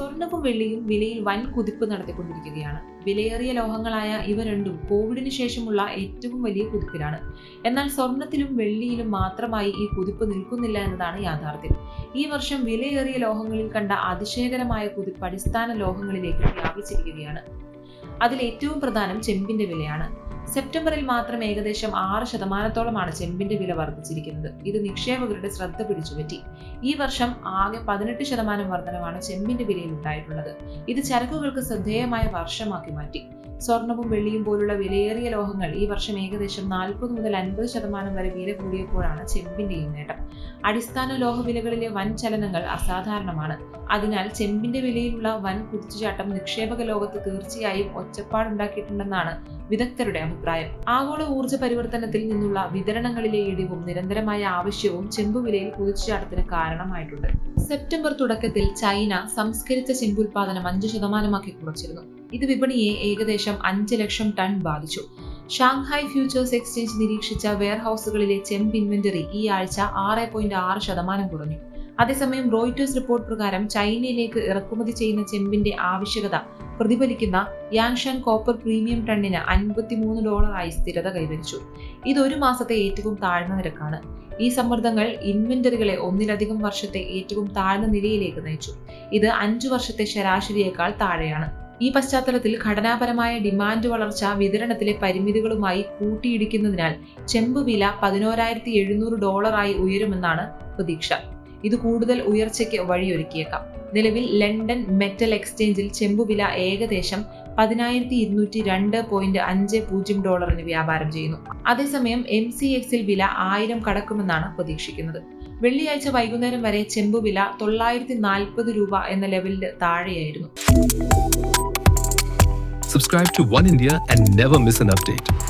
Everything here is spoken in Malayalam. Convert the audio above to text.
സ്വർണവും വെള്ളിയും വിലയിൽ വൻ കുതിപ്പ് നടത്തിക്കൊണ്ടിരിക്കുകയാണ്. വിലയേറിയ ലോഹങ്ങളായ ഇവ രണ്ടും കോവിഡിന് ശേഷമുള്ള ഏറ്റവും വലിയ കുതിപ്പിലാണ്. എന്നാൽ സ്വർണത്തിലും വെള്ളിയിലും മാത്രമായി ഈ കുതിപ്പ് നിൽക്കുന്നില്ല എന്നതാണ് യാഥാർത്ഥ്യം. ഈ വർഷം വിലയേറിയ ലോഹങ്ങളിൽ കണ്ട അതിശയകരമായ കുതിപ്പ് അടിസ്ഥാന ലോഹങ്ങളിലേക്ക് വ്യാപിച്ചിരിക്കുകയാണ്. അതിൽ ഏറ്റവും പ്രധാനം ചെമ്പിന്റെ വിലയാണ്. സെപ്റ്റംബറിൽ മാത്രം ഏകദേശം ആറ് ശതമാനത്തോളമാണ് ചെമ്പിന്റെ വില വർദ്ധിച്ചിരിക്കുന്നത്. ഇത് നിക്ഷേപകരുടെ ശ്രദ്ധ പിടിച്ചുപറ്റി. ഈ വർഷം ആകെ പതിനെട്ട് ശതമാനം വർധനമാണ് ചെമ്പിന്റെ വിലയിൽ ഉണ്ടായിട്ടുള്ളത്. ഇത് ചരക്കുകൾക്ക് ശ്രദ്ധേയമായ വർഷമാക്കി മാറ്റി. സ്വർണവും വെള്ളിയും പോലുള്ള വിലയേറിയ ലോഹങ്ങൾ ഈ വർഷം ഏകദേശം നാൽപ്പത് മുതൽ അൻപത് ശതമാനം വരെ വില കൂടിയപ്പോഴാണ് ചെമ്പിന്റെയും നേട്ടം. അടിസ്ഥാന ലോഹവിലകളിലെ വൻ ചലനങ്ങൾ അസാധാരണമാണ്. അതിനാൽ ചെമ്പിന്റെ വിലയിലുള്ള വൻ കുതിച്ചുചാട്ടം നിക്ഷേപക ലോകത്ത് തീർച്ചയായും ഒച്ചപ്പാടുണ്ടാക്കിയിട്ടുണ്ടെന്നാണ് വിദഗ്ധരുടെ അഭിപ്രായം. ആഗോള ഊർജ പരിവർത്തനത്തിൽ നിന്നുള്ള വിതരണങ്ങളിലെ ഇടിവും നിരന്തരമായ ആവശ്യവും ചെമ്പുവിലയിൽ കുതിച്ചുചാട്ടത്തിന് കാരണമായിട്ടുണ്ട്. സെപ്റ്റംബർ തുടക്കത്തിൽ ചൈന സംസ്കരിച്ച ചെമ്പുൽപാദനം അഞ്ച് ശതമാനമാക്കി കുറച്ചിരുന്നു. ഇത് വിപണിയെ ഏകദേശം അഞ്ച് ലക്ഷം ടൺ ബാധിച്ചു. ഷാങ്ഹായ് ഫ്യൂച്ചേഴ്സ് എക്സ്ചേഞ്ച് നിരീക്ഷിച്ച വെയർഹൌസുകളിലെ ചെമ്പ് ഇൻവെന്ററി ഈ ആഴ്ച ആറ് പോയിന്റ് ആറ് ശതമാനം കുറഞ്ഞു. അതേസമയം റോയിറ്റേഴ്സ് റിപ്പോർട്ട് പ്രകാരം ചൈനയിലേക്ക് ഇറക്കുമതി ചെയ്യുന്ന ചെമ്പിന്റെ ആവശ്യകത പ്രതിഫലിക്കുന്ന യാങ്ഷാൻ കോപ്പർ പ്രീമിയം ടണ്ണിന് അൻപത്തിമൂന്ന് ഡോളറായി സ്ഥിരത കൈവരിച്ചു. ഇത് ഒരു മാസത്തെ ഏറ്റവും താഴ്ന്ന നിരക്കാണ്. ഈ സമ്മർദ്ദങ്ങൾ ഇൻവെന്ററികളെ ഒന്നിലധികം വർഷത്തെ ഏറ്റവും താഴ്ന്ന നിലയിലേക്ക് നയിച്ചു. ഇത് അഞ്ചു വർഷത്തെ ശരാശരിയേക്കാൾ താഴെയാണ്. ഈ പശ്ചാത്തലത്തിൽ ഘടനാപരമായ ഡിമാൻഡ് വളർച്ച വിതരണത്തിലെ പരിമിതികളുമായി കൂട്ടിയിടിക്കുന്നതിനാൽ ചെമ്പ് വില പതിനോരായിരത്തി എഴുന്നൂറ് ഡോളറായി ഉയരുമെന്നാണ് പ്രതീക്ഷ. ഇത് കൂടുതൽ ഉയർച്ചയ്ക്ക് വഴിയൊരുക്കിയേക്കാം. നിലവിൽ ലണ്ടൻ മെറ്റൽ എക്സ്ചേഞ്ചിൽ ചെമ്പുവില ഏകദേശം പതിനായിരത്തി ഇരുന്നൂറ്റി രണ്ട് പോയിന്റ് അഞ്ച് പൂജ്യം ഡോളറിന് വ്യാപാരം ചെയ്യുന്നു. അതേസമയം എം സി എക്സിൽ വില ആയിരം കടക്കുമെന്നാണ് പ്രതീക്ഷിക്കുന്നത്. വെള്ളിയാഴ്ച വൈകുന്നേരം വരെ ചെമ്പുവില തൊള്ളായിരത്തി നാൽപ്പത് രൂപ എന്ന ലെവലിൽ താഴെയായിരുന്നു. Subscribe to One India and never miss an update.